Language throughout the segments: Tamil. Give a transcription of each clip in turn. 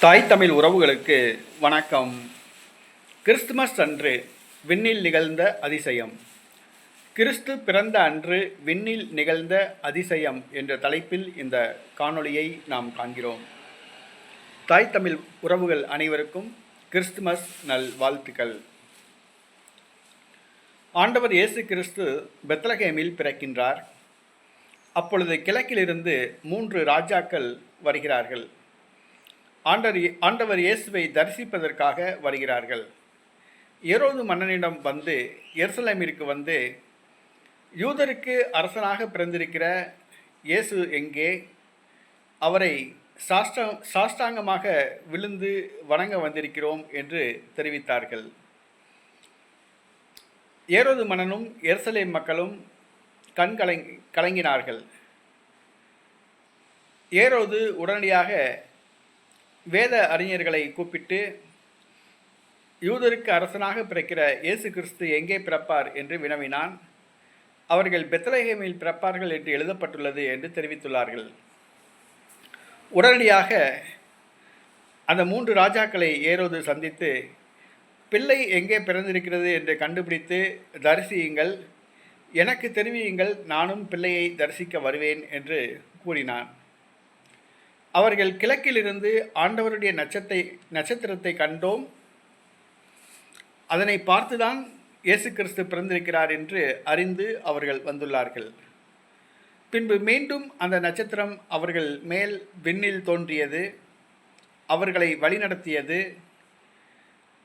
தாய் தமிழ் உறவுகளுக்கு வணக்கம். கிறிஸ்துமஸ் அன்று விண்ணில் நிகழ்ந்த அதிசயம். கிறிஸ்து பிறந்த அன்று விண்ணில் நிகழ்ந்த அதிசயம் என்ற தலைப்பில் இந்த காணொளியை நாம் காண்கிறோம். தாய் தமிழ் உறவுகள் அனைவருக்கும் கிறிஸ்துமஸ் நல் வாழ்த்துக்கள். ஆண்டவர் இயேசு கிறிஸ்து பெத்லகேமில் பிறக்கின்றார். அப்பொழுது கிழக்கிலிருந்து மூன்று ராஜாக்கள் வருகிறார்கள். ஆண்டர் ஆண்டவர் இயேசுவை தரிசிப்பதற்காக வருகிறார்கள். ஏரோது மன்னனிடம் வந்து எருசலேமிற்கு வந்து யூதருக்கு அரசனாக பிறந்திருக்கிற இயேசு எங்கே? அவரை சாஷ்டா சாஷ்டாங்கமாக விழுந்து வணங்க வந்திருக்கிறோம் என்று தெரிவித்தார்கள். ஏரோது மன்னனும் எருசலேம் மக்களும் கண் கலங் கலங்கினார்கள். ஏரோது உடனடியாக வேத அறிஞர்களை கூப்பிட்டு யூதருக்கு அரசனாக பிறக்கிற இயேசு கிறிஸ்து எங்கே பிறப்பார்? என்று வினவினான். அவர்கள் பெத்தலகேமில் பிறப்பார்கள் என்று எழுதப்பட்டுள்ளது என்று தெரிவித்துள்ளார்கள். உடனடியாக அந்த மூன்று ராஜாக்களை ஏறோது சந்தித்து பிள்ளை எங்கே பிறந்திருக்கிறது? என்று கண்டுபிடித்து தரிசியுங்கள். எனக்கு தெரிவியுங்கள். நானும் பிள்ளையை தரிசிக்க வருவேன் என்று கூறினான். அவர்கள் கிழக்கிலிருந்து ஆண்டவருடைய நட்சத்தை நட்சத்திரத்தை கண்டோம். அதனை பார்த்துதான் இயேசு கிறிஸ்து பிறந்திருக்கிறார் என்று அறிந்து அவர்கள் வந்துள்ளார்கள். பின்பு மீண்டும் அந்த நட்சத்திரம் அவர்கள் மேல் விண்ணில் தோன்றியது. அவர்களை வழிநடத்தியது.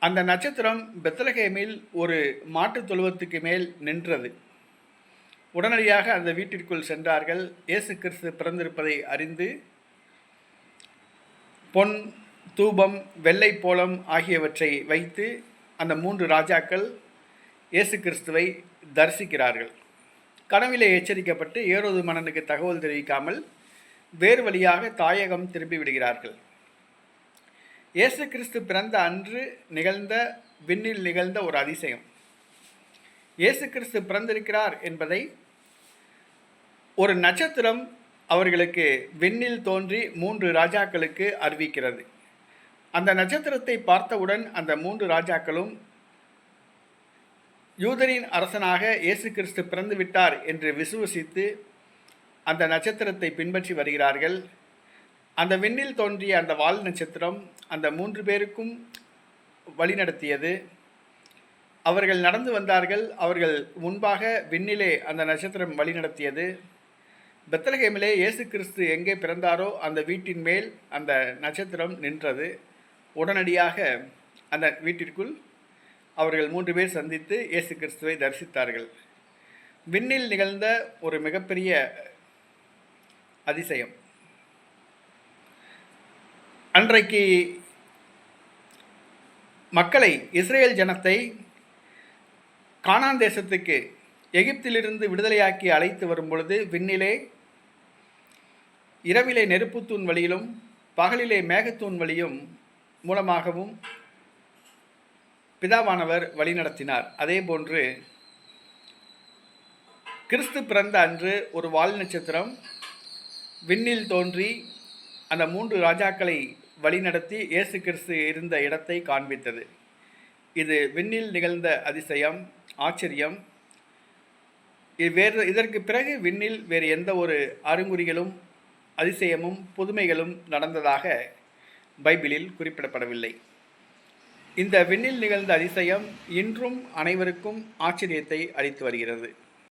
அந்த நட்சத்திரம் பெத்தலகேமில் ஒரு மாட்டுத் தொழுவத்துக்கு மேல் நின்றது. உடனடியாக அந்த வீட்டிற்குள் சென்றார்கள். இயேசு கிறிஸ்து பிறந்திருப்பதை அறிந்து பொன் தூபம் வெள்ளை போலம் ஆகியவற்றை வைத்து அந்த மூன்று ராஜாக்கள் இயேசு கிறிஸ்துவை தரிசிக்கிறார்கள். கனவிலே எச்சரிக்கப்பட்டு ஏரோது மன்னனுக்கு தகவல் தெரிவிக்காமல் வேறு வழியாக தாயகம் திரும்பி விடுகிறார்கள். இயேசு கிறிஸ்து பிறந்த அன்று நிகழ்ந்த விண்ணில் நிகழ்ந்த ஒரு அதிசயம். இயேசு கிறிஸ்து பிறந்திருக்கிறார் என்பதை ஒரு நட்சத்திரம் அவர்களுக்கு விண்ணில் தோன்றி மூன்று ராஜாக்களுக்கு அறிவிக்கிறது. அந்த நட்சத்திரத்தை பார்த்தவுடன் அந்த மூன்று ராஜாக்களும் யூதரின் அரசனாக இயேசு கிறிஸ்து பிறந்து விட்டார் என்று விசுவசித்து அந்த நட்சத்திரத்தை பின்பற்றி வருகிறார்கள். அந்த விண்ணில் தோன்றிய அந்த வால் நட்சத்திரம் அந்த மூன்று பேருக்கும் வழிநடத்தியது. அவர்கள் நடந்து வந்தார்கள். அவர்கள் முன்பாக விண்ணிலே அந்த நட்சத்திரம் வழிநடத்தியது. பெத்தலகேமிலே இயேசு கிறிஸ்து எங்கே பிறந்தாரோ அந்த வீட்டின் மேல் அந்த நட்சத்திரம் நின்றது. உடனடியாக அந்த வீட்டிற்குள் அவர்கள் மூன்று பேர் சந்தித்து இயேசு கிறிஸ்துவை தரிசித்தார்கள். விண்ணில் நிகழ்ந்த ஒரு மிகப்பெரிய அதிசயம். அன்றைக்கு மக்களை இஸ்ரேல் ஜனத்தை கானான் தேசத்துக்கு எகிப்திலிருந்து விடுதலையாக்கி அழைத்து வரும் பொழுது விண்ணிலே இரவிலே நெருப்புத்தூண் வழியிலும் பகலிலே மேகத்தூண் வழியும் மூலமாகவும் பிதாவானவர் வழிநடத்தினார் அதே போன்று கிறிஸ்து பிறந்த அன்று ஒரு வால் நட்சத்திரம் விண்ணில் தோன்றி அந்த மூன்று ராஜாக்களை வழிநடத்தி இயேசு கிறிஸ்து இருந்த இடத்தை காண்பித்தது. இது விண்ணில் நிகழ்ந்த அதிசயம் ஆச்சரியம். இது வேறு இதற்கு பிறகு விண்ணில் வேறு எந்த ஒரு அறிகுறிகளும் அதிசயமும் புதுமைகளும் நடந்ததாக பைபிளில் குறிப்பிடப்படவில்லை. இந்த விண்ணில் நிகழ்ந்த அதிசயம் இன்றும் அனைவருக்கும் ஆச்சரியத்தை அளித்து வருகிறது.